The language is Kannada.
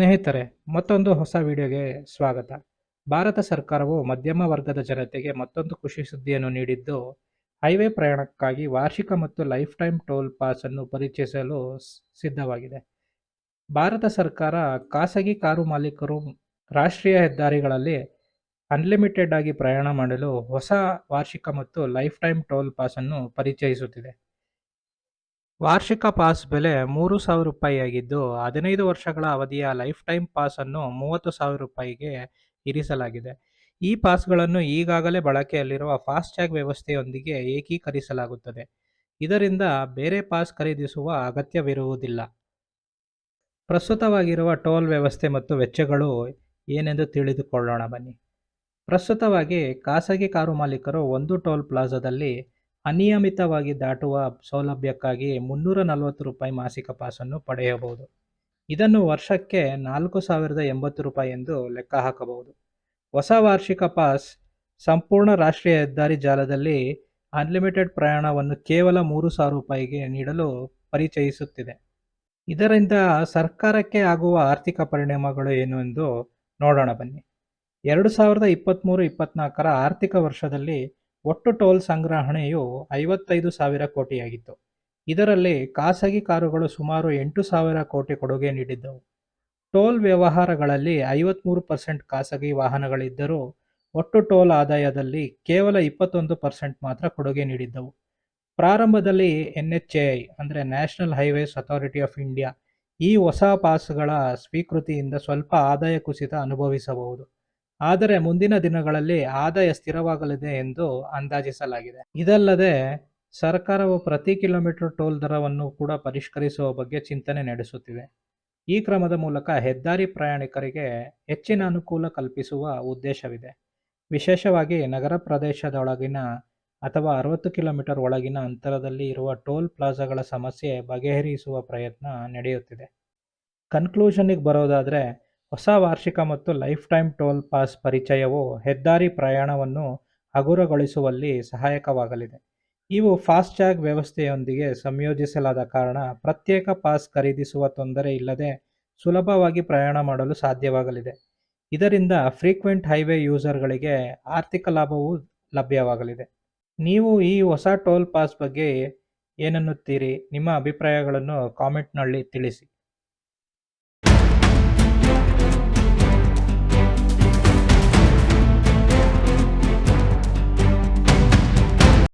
ಸ್ನೇಹಿತರೆ, ಮತ್ತೊಂದು ಹೊಸ ವಿಡಿಯೋಗೆ ಸ್ವಾಗತ. ಭಾರತ ಸರ್ಕಾರವು ಮಧ್ಯಮ ವರ್ಗದ ಜನತೆಗೆ ಮತ್ತೊಂದು ಖುಷಿ ಸುದ್ದಿಯನ್ನು ನೀಡಿದ್ದು, ಹೈವೇ ಪ್ರಯಾಣಕ್ಕಾಗಿ ವಾರ್ಷಿಕ ಮತ್ತು ಲೈಫ್ ಟೈಮ್ ಟೋಲ್ ಪಾಸ್ ಅನ್ನು ಪರಿಚಯಿಸಲು ಸಿದ್ಧವಾಗಿದೆ. ಭಾರತ ಸರ್ಕಾರ ಖಾಸಗಿ ಕಾರು ಮಾಲೀಕರು ರಾಷ್ಟ್ರೀಯ ಹೆದ್ದಾರಿಗಳಲ್ಲಿ ಅನ್ಲಿಮಿಟೆಡ್ ಆಗಿ ಪ್ರಯಾಣ ಮಾಡಲು ಹೊಸ ವಾರ್ಷಿಕ ಮತ್ತು ಲೈಫ್ ಟೈಮ್ ಟೋಲ್ ಪಾಸ್ ಅನ್ನು ಪರಿಚಯಿಸುತ್ತಿದೆ. ವಾರ್ಷಿಕ ಪಾಸ್ ಬೆಲೆ ಮೂರು ಸಾವಿರ ರೂಪಾಯಿಯಾಗಿದ್ದು ಹದಿನೈದು ವರ್ಷಗಳ ಅವಧಿಯ ಲೈಫ್ ಟೈಮ್ ಪಾಸ್ ಅನ್ನು ಮೂವತ್ತು ಸಾವಿರ ರೂಪಾಯಿಗೆ ಇರಿಸಲಾಗಿದೆ. ಈ ಪಾಸ್ಗಳನ್ನು ಈಗಾಗಲೇ ಬಳಕೆಯಲ್ಲಿರುವ ಫಾಸ್ಟ್ಯಾಗ್ ವ್ಯವಸ್ಥೆಯೊಂದಿಗೆ ಏಕೀಕರಿಸಲಾಗುತ್ತದೆ. ಇದರಿಂದ ಬೇರೆ ಪಾಸ್ ಖರೀದಿಸುವ ಅಗತ್ಯವಿರುವುದಿಲ್ಲ. ಪ್ರಸ್ತುತವಾಗಿರುವ ಟೋಲ್ ವ್ಯವಸ್ಥೆ ಮತ್ತು ವೆಚ್ಚಗಳು ಏನೆಂದು ತಿಳಿದುಕೊಳ್ಳೋಣ ಬನ್ನಿ. ಪ್ರಸ್ತುತವಾಗಿ ಖಾಸಗಿ ಕಾರು ಮಾಲೀಕರು ಒಂದು ಟೋಲ್ ಪ್ಲಾಜಾದಲ್ಲಿ ಅನಿಯಮಿತವಾಗಿ ದಾಟುವ ಸೌಲಭ್ಯಕ್ಕಾಗಿ ಮುನ್ನೂರ ನಲವತ್ತು ರೂಪಾಯಿ ಮಾಸಿಕ ಪಾಸನ್ನು ಪಡೆಯಬಹುದು. ಇದನ್ನು ವರ್ಷಕ್ಕೆ ನಾಲ್ಕು ಸಾವಿರದ ಎಂಬತ್ತು ರೂಪಾಯಿ ಎಂದು ಲೆಕ್ಕ ಹಾಕಬಹುದು. ಹೊಸ ವಾರ್ಷಿಕ ಪಾಸ್ ಸಂಪೂರ್ಣ ರಾಷ್ಟ್ರೀಯ ಹೆದ್ದಾರಿ ಜಾಲದಲ್ಲಿ ಅನ್ಲಿಮಿಟೆಡ್ ಪ್ರಯಾಣವನ್ನು ಕೇವಲ ಮೂರು ಸಾವಿರ ರೂಪಾಯಿಗೆ ನೀಡಲು ಪರಿಚಯಿಸುತ್ತಿದೆ. ಇದರಿಂದ ಸರ್ಕಾರಕ್ಕೆ ಆಗುವ ಆರ್ಥಿಕ ಪರಿಣಾಮಗಳು ಏನು ಎಂದು ನೋಡೋಣ ಬನ್ನಿ. ಎರಡು ಸಾವಿರದ ಇಪ್ಪತ್ತ್ಮೂರು ಇಪ್ಪತ್ತ್ನಾಲ್ಕರ ಆರ್ಥಿಕ ವರ್ಷದಲ್ಲಿ ಒಟ್ಟು ಟೋಲ್ ಸಂಗ್ರಹಣೆಯು ಐವತ್ತೈದು ಸಾವಿರ ಕೋಟಿಯಾಗಿತ್ತು. ಇದರಲ್ಲಿ ಖಾಸಗಿ ಕಾರುಗಳು ಸುಮಾರು ಎಂಟು ಸಾವಿರ ಕೋಟಿ ಕೊಡುಗೆ ನೀಡಿದ್ದವು. ಟೋಲ್ ವ್ಯವಹಾರಗಳಲ್ಲಿ ಐವತ್ತ್ಮೂರು ಪರ್ಸೆಂಟ್ ಖಾಸಗಿ ವಾಹನಗಳಿದ್ದರೂ ಒಟ್ಟು ಟೋಲ್ ಆದಾಯದಲ್ಲಿ ಕೇವಲ ಇಪ್ಪತ್ತೊಂದು ಪರ್ಸೆಂಟ್ ಮಾತ್ರ ಕೊಡುಗೆ ನೀಡಿದ್ದವು. ಪ್ರಾರಂಭದಲ್ಲಿ ಎನ್ ಎಚ್ ಎ ಐ ಅಂದರೆ national highways authority of India ಈ ಹೊಸ ಪಾಸ್ಗಳ ಸ್ವೀಕೃತಿಯಿಂದ ಸ್ವಲ್ಪ ಆದಾಯ ಕುಸಿತ ಅನುಭವಿಸಬಹುದು. ಆದರೆ ಮುಂದಿನ ದಿನಗಳಲ್ಲಿ ಆದಾಯ ಸ್ಥಿರವಾಗಲಿದೆ ಎಂದು ಅಂದಾಜಿಸಲಾಗಿದೆ. ಇದಲ್ಲದೆ, ಸರ್ಕಾರವು ಪ್ರತಿ ಕಿಲೋಮೀಟರ್ ಟೋಲ್ ದರವನ್ನು ಕೂಡ ಪರಿಷ್ಕರಿಸುವ ಬಗ್ಗೆ ಚಿಂತನೆ ನಡೆಸುತ್ತಿದೆ. ಈ ಕ್ರಮದ ಮೂಲಕ ಹೆದ್ದಾರಿ ಪ್ರಯಾಣಿಕರಿಗೆ ಹೆಚ್ಚಿನ ಅನುಕೂಲ ಕಲ್ಪಿಸುವ ಉದ್ದೇಶವಿದೆ. ವಿಶೇಷವಾಗಿ ನಗರ ಪ್ರದೇಶದೊಳಗಿನ ಅಥವಾ ಅರವತ್ತು ಕಿಲೋಮೀಟರ್ ಒಳಗಿನ ಅಂತರದಲ್ಲಿ ಇರುವ ಟೋಲ್ ಪ್ಲಾಜಾಗಳ ಸಮಸ್ಯೆ ಬಗೆಹರಿಸುವ ಪ್ರಯತ್ನ ನಡೆಯುತ್ತಿದೆ. ಕನ್ಕ್ಲೂಷನಿಗೆ ಬರೋದಾದರೆ ಹೊಸ ವಾರ್ಷಿಕ ಮತ್ತು ಲೈಫ್ ಟೈಮ್ ಟೋಲ್ ಪಾಸ್ ಪರಿಚಯವು ಹೆದ್ದಾರಿ ಪ್ರಯಾಣವನ್ನು ಹಗುರಗೊಳಿಸುವಲ್ಲಿ ಸಹಾಯಕವಾಗಲಿದೆ. ಇವು ಫಾಸ್ಟ್ಯಾಗ್ ವ್ಯವಸ್ಥೆಯೊಂದಿಗೆ ಸಂಯೋಜಿಸಲಾದ ಕಾರಣ ಪ್ರತ್ಯೇಕ ಪಾಸ್ ಖರೀದಿಸುವ ತೊಂದರೆ ಇಲ್ಲದೆ ಸುಲಭವಾಗಿ ಪ್ರಯಾಣ ಮಾಡಲು ಸಾಧ್ಯವಾಗಲಿದೆ. ಇದರಿಂದ ಫ್ರೀಕ್ವೆಂಟ್ ಹೈವೇ ಯೂಸರ್ಗಳಿಗೆ ಆರ್ಥಿಕ ಲಾಭವೂ ಲಭ್ಯವಾಗಲಿದೆ. ನೀವು ಈ ಹೊಸ ಟೋಲ್ ಪಾಸ್ ಬಗ್ಗೆ ಏನನ್ನುತ್ತೀರಿ ನಿಮ್ಮ ಅಭಿಪ್ರಾಯಗಳನ್ನು ಕಾಮೆಂಟ್ನಲ್ಲಿ ತಿಳಿಸಿ.